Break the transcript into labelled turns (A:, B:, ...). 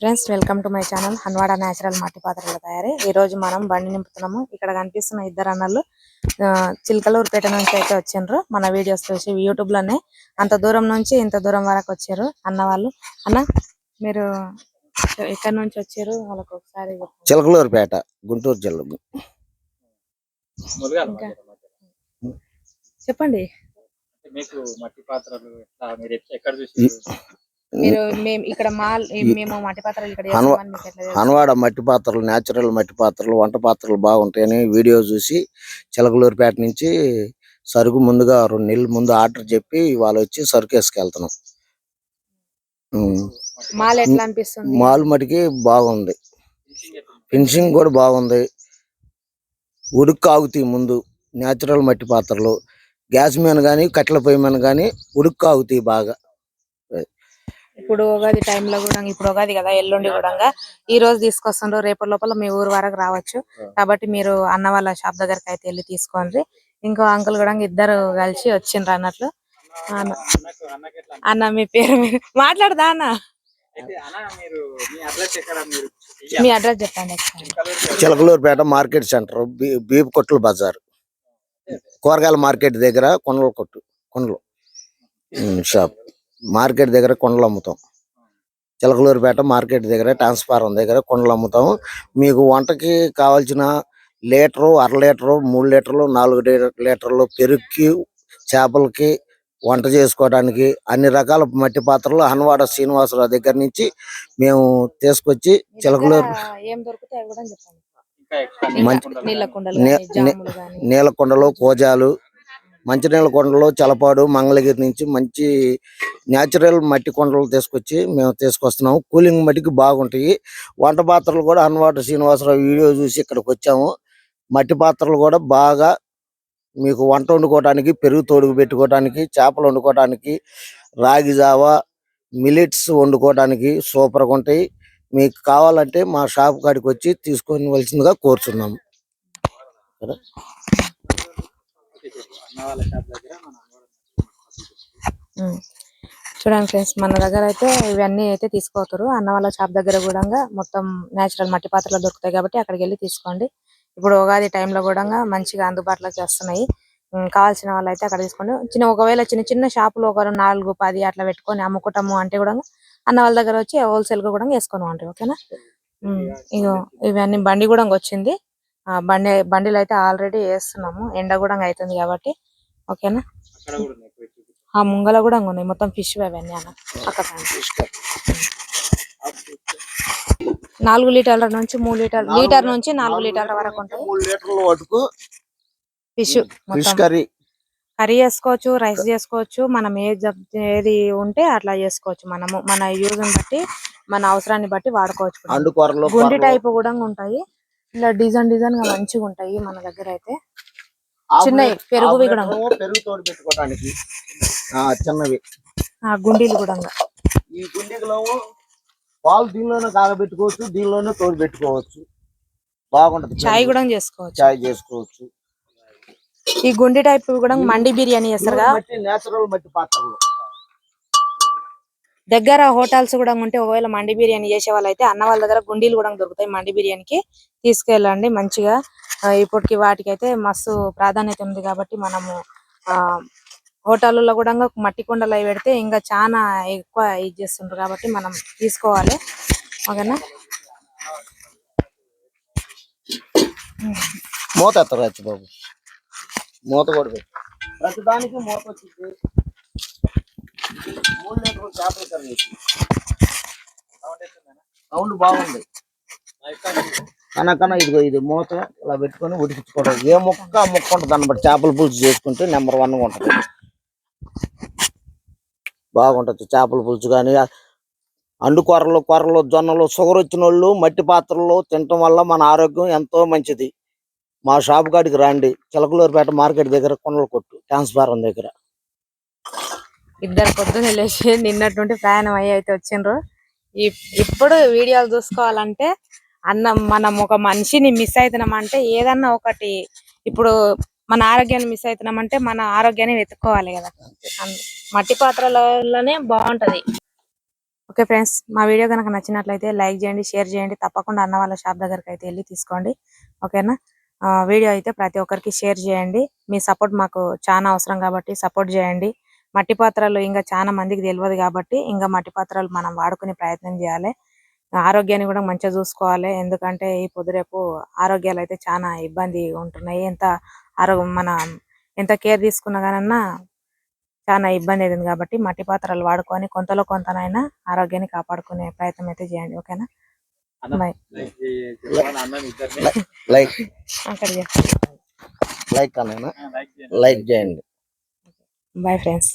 A: Friends welcome to my channel Hanwada natural మట్టి పాత్రల తయారీ ఈ రోజు మనం బండి నింపుతున్నాము. ఇక్కడ కనిపిస్తున్న ఇద్దరు అన్నలు చిలకలూరుపేట నుంచి అయితే వచ్చిండ్రు. మన వీడియోస్ చూసి యూట్యూబ్లోనే అంత దూరం నుంచి ఇంత దూరం వరకు వచ్చారు అన్న వాళ్ళు. అన్న మీరు ఎక్కడి నుంచి వచ్చారు? వాళ్ళకి ఒకసారి చెప్పండి.
B: చిలకలూరుపేట గుంటూరు జిల్లా.
A: చెప్పండి.
C: మీకు మట్టి పాత్రలు ఎట్లా మీరు ఎట్లా- ఎక్కడ చూసి
A: మీరు మేము ఇక్కడ మాల్ మేము మట్టి పాత్రలు ఇక్కడ?
B: హన్వాడ మట్టి పాత్రలు నేచురల్ మట్టి పాత్రలు వంట పాత్రలు బాగుంటాయని వీడియో చూసి చిలకలూరుపేట నుంచి సరుకు ముందుగా రెండు నెలల ముందు ఆర్డర్ చెప్పి ఇవాళ వచ్చి సరుకు వేసుకెళ్తున్నాం.
A: మాల్ ఎట్లా అనిపిస్తుంది?
B: మాల్ మటుకి బాగుంది. ఫినిషింగ్ కూడా బాగుంది. ఉడుకు ఆగుతాయి ముందు నేచురల్ మట్టి పాత్రలు. గ్యాస్ మీద కానీ కట్టెల పొయ్యి మీద కానీ ఉడుకు ఆగుతాయి బాగా.
A: ఇప్పుడు ఉగాది టైంలో కూడా ఇప్పుడు ఉగాది కదా ఎల్లుండి కూడా ఈ రోజు తీసుకొస్తుండ్రు. రేపటి లోపల మీ ఊరు వరకు రావచ్చు. కాబట్టి మీరు అన్న వాళ్ళ షాప్ దగ్గరికి అయితే వెళ్ళి తీసుకోండి. ఇంకో అంకుల్ కూడా ఇద్దరు కలిసి వచ్చిండ్రు అన్నట్లు. అన్న మీ పేరు మీరు మాట్లాడదా అన్న?
C: అయితే అన్న మీరు మీ అడ్రస్ ఎక్కడ? మీరు
A: మీ అడ్రస్ చెప్పండి.
B: చిలకలూరుపేట మార్కెట్ సెంటర్ బీ- బీప్ కొట్లు బజార్. కూరగాయల మార్కెట్ దగ్గర కొండల కొట్టు కొండలు. షాప్ మార్కెట్ దగ్గర కొండలు అమ్ముతాం. చిలకలూరుపేట మార్కెట్ దగ్గర ట్రాన్స్ఫారం దగ్గర కొండలు అమ్ముతాం. మీకు వంటకి కావాల్సిన లీటరు అర లీటరు మూడు లీటర్లు నాలుగు లీటర్- లీటర్లు పెరుగుకి చేపలకి వంట చేసుకోవడానికి అన్ని రకాల మట్టి పాత్రలు హన్వాడ శ్రీనివాసరావు దగ్గర నుంచి మేము తీసుకొచ్చి చిలకలూరు మంచి-
C: నీళ్ళ కుండలు
B: కోజాలు మంచినీళ్ళ కొండలు చలపాడు మంగళగిరి నుంచి మంచి న్యాచురల్ మట్టి కొండలు తీసుకొచ్చి మేము తీసుకొస్తున్నాము. కూలింగ్ మట్టికి బాగుంటాయి. వంట పాత్రలు కూడా అన్నవాట శ్రీనివాసరావు వీడియో చూసి ఇక్కడికి వచ్చాము. మట్టి పాత్రలు కూడా బాగా మీకు వంట వండుకోవడానికి పెరుగు తోడుగు పెట్టుకోవడానికి చేపలు వండుకోవడానికి రాగి జావా మిలిట్స్ వండుకోవడానికి సూపర్గా ఉంటాయి. మీకు కావాలంటే మా షాప్ కాడికి వచ్చి తీసుకొని వలసిందిగా కోరుచున్నాము
C: అన్న వాళ్ళ షాప్ దగ్గర మన అన్నవాళ్ళ
A: ఉమ్. చూడండి ఫ్రెండ్స్ మన దగ్గర అయితే ఇవన్నీ అయితే తీసుకోతారు. అన్న వాళ్ళ షాప్ దగ్గర కూడా మొత్తం నేచురల్ మట్టి పాత్రలు దొరుకుతాయి కాబట్టి అక్కడికి వెళ్ళి తీసుకోండి. ఇప్పుడు ఉగాది టైంలో కూడా మంచిగా అందుబాటులోకి వస్తున్నాయి. కావాల్సిన వాళ్ళు అయితే అక్కడ తీసుకోండి. చిన్న ఒకవేళ చిన్న చిన్న షాపులు ఒకరు నాలుగు పది అట్లా పెట్టుకొని అమ్ముకుంటాము అంటే కూడా అన్న వాళ్ళ దగ్గర వచ్చి హోల్సేల్గా కూడా వేసుకొని ఉంటాయి ఓకేనా? ఇగో ఇవన్నీ బండి కూడా వచ్చింది. బండి బండిలో అయితే ఆల్రెడీ వేస్తున్నాము. ఎండ కూడా అవుతుంది కాబట్టి ఓకేనా. ఆ ముంగల కూడా ఉన్నాయి. మొత్తం ఫిష్ అవన్నీ అన్న. అక్కడ నాలుగు లీటర్ల నుంచి మూడు లీటర్ లీటర్ నుంచి నాలుగు లీటర్ల వరకు ఉంటాయి.
B: లీటర్ల
A: ఫిష్
B: ఫిష్
A: మొత్తం.
B: కర్రీ.
A: కర్రీ చేసుకోవచ్చు రైస్ చేసుకోవచ్చు. మనం ఏ జబ్ ఏది ఉంటే అట్లా చేసుకోవచ్చు మనము. మన యూజ్ బట్టి మన అవసరాన్ని బట్టి వాడుకోవచ్చు. గుండి. టైప్ కూడా ఉంటాయి. ఇలా డిజైన్ డిజైన్గా మంచిగా ఉంటాయి మన దగ్గర అయితే. చిన్నవి,
B: పెరుగు తోడు పెట్టుకోవడానికి ఆ, చిన్నవి.
A: ఆ గుండీలు కూడా
B: ఈ గుండెలో పాలు దీనిలోనే కాగబెట్టుకోవచ్చు దీనిలోనే తోడు పెట్టుకోవచ్చు. బాగుంటది
A: చాయ్ కూడా చేసుకోవచ్చు.
B: చాయ్ చేసుకోవచ్చు.
A: ఈ గుండి టైప్ కూడా మండి బిర్యానీ చేస్తారు
B: నేచురల్ మట్టి పాత్రలు.
A: దగ్గర హోటల్స్ కూడా ఉంటే ఒకవేళ మండి బిర్యానీ చేసే వాళ్ళైతే అన్న వాళ్ళ దగ్గర గుండీలు కూడా దొరుకుతాయి మండి బిర్యానీకి. తీసుకెళ్ళండి మంచిగా. ఇప్పటికి వాటికి అయితే మస్తు ప్రాధాన్యత ఉంది కాబట్టి మనము ఆ హోటల్లో కూడా మట్టి కుండలు అవి పెడితే ఇంకా చాలా ఎక్కువ ఇది చేస్తుంటారు కాబట్టి మనం తీసుకోవాలి. ఓకేనా?
B: మూత బాబు? మూత కూడా పెట్టు. ప్రతి దానికి మూత వచ్చింది. మూడు లీటర్లు చేపల కర్రీ సౌండ్ బాగుంది. కనకన ఇదిగో ఇది మూత ఇలా పెట్టుకొని ఉడికించుకోవడం. ఏ ముక్క ఆ ముక్క ఉంటుంది అన్నమాట చేపల పులుసు చేసుకుంటే నెంబర్ వన్ ఉంటుంది. బాగుంటుంది చేపల పులుసు కానీ అండు కూరలు కూరలు జొన్నలు షుగర్ వచ్చిన వాళ్ళు మట్టి పాత్రలు తినటం వల్ల మన ఆరోగ్యం ఎంతో మంచిది. మా షాప్ కాడికి రండి. చిలకలూరుపేట మార్కెట్ దగ్గర కొండల కొట్టు ట్రాన్స్ఫారం దగ్గర.
A: ఇద్దరు పొద్దున్న లేచి నిన్నటువంటి నుండి ప్రయాణం అయ్యి అయితే వచ్చిండ్రు. ఇప్పుడు వీడియోలు చూసుకోవాలంటే అన్న మనం ఒక మనిషిని మిస్ అవుతున్నామంటే ఏదన్నా ఒకటి ఇప్పుడు మన ఆరోగ్యాన్ని మిస్ అవుతున్నామంటే మన ఆరోగ్యాన్ని వెతుక్కోవాలి కదా. మట్టి పాత్రలలోనే బాగుంటది. ఓకే ఫ్రెండ్స్ మా వీడియో కనుక నచ్చినట్లయితే లైక్ చేయండి షేర్ చేయండి తప్పకుండా అన్న వాళ్ళ షాప్ దగ్గరికి అయితే వెళ్ళి తీసుకోండి. ఓకేనా? వీడియో అయితే ప్రతి ఒక్కరికి షేర్ చేయండి. మీ సపోర్ట్ మాకు చాలా అవసరం కాబట్టి సపోర్ట్ చేయండి. మట్టి పాత్రలు ఇంకా చాలా మందికి తెలియదు కాబట్టి ఇంకా మట్టి పాత్రలు మనం వాడుకునే ప్రయత్నం చేయాలి. ఆరోగ్యాన్ని కూడా మంచిగా చూసుకోవాలి. ఎందుకంటే ఈ పొద్దురేపు ఆరోగ్యాలు అయితే చాలా ఇబ్బంది ఉంటున్నాయి. ఎంత ఆరోగ్యం మన ఎంత కేర్ తీసుకున్నా కానన్నా చాలా ఇబ్బంది అవుతుంది కాబట్టి మట్టి పాత్రలు వాడుకొని కొంతలో కొంతనైనా ఆరోగ్యాన్ని కాపాడుకునే ప్రయత్నం అయితే చేయండి. ఓకేనా?
C: లైక్ చేయ- చెప్పమని అన్నం ఇద్దరిని.
B: లైక్.
A: అక్కడ
B: లైక్ అన్న
C: లైక్ చేయండి.
B: లైక్ చేయండి
A: బాయ్ ఫ్రెండ్స్